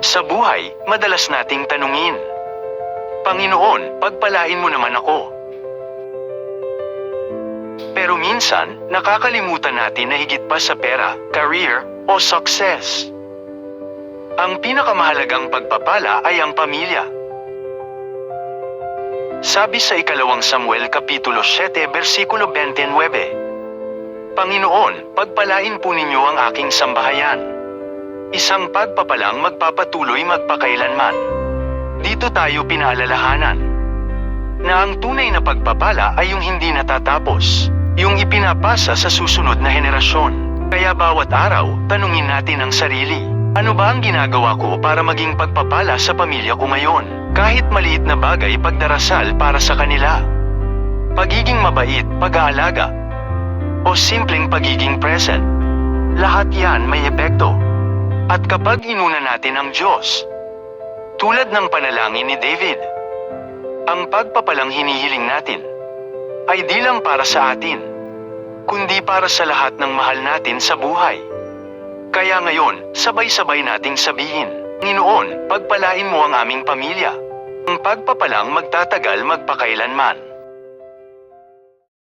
Sa buhay, madalas nating tanungin, Panginoon, pagpalain mo naman ako. Pero minsan, nakakalimutan natin na higit pa sa pera, career, o success. Ang pinakamahalagang pagpapala ay ang pamilya. Sabi sa ikalawang Samuel Kapitulo 7 versikulo 29, Panginoon, pagpalain po ninyo ang aking sambahayan. Isang pagpapalang magpapatuloy magpakailanman. Dito tayo pinaalalahanan na ang tunay na pagpapala ay yung hindi natatapos, yung ipinapasa sa susunod na henerasyon. Kaya bawat araw, tanungin natin ang sarili, ano ba ang ginagawa ko para maging pagpapala sa pamilya ko ngayon? Kahit maliit na bagay pagdarasal para sa kanila. Pagiging mabait, pag-aalaga, o simpleng pagiging present. Lahat yan may epekto. At kapag inuna natin ang Diyos, tulad ng panalangin ni David, ang pagpapalang hinihiling natin ay di lang para sa atin, kundi para sa lahat ng mahal natin sa buhay. Kaya ngayon, sabay-sabay nating sabihin, Panginoon, pagpalain mo ang aming pamilya. Ang pagpapalang magtatagal magpakailanman.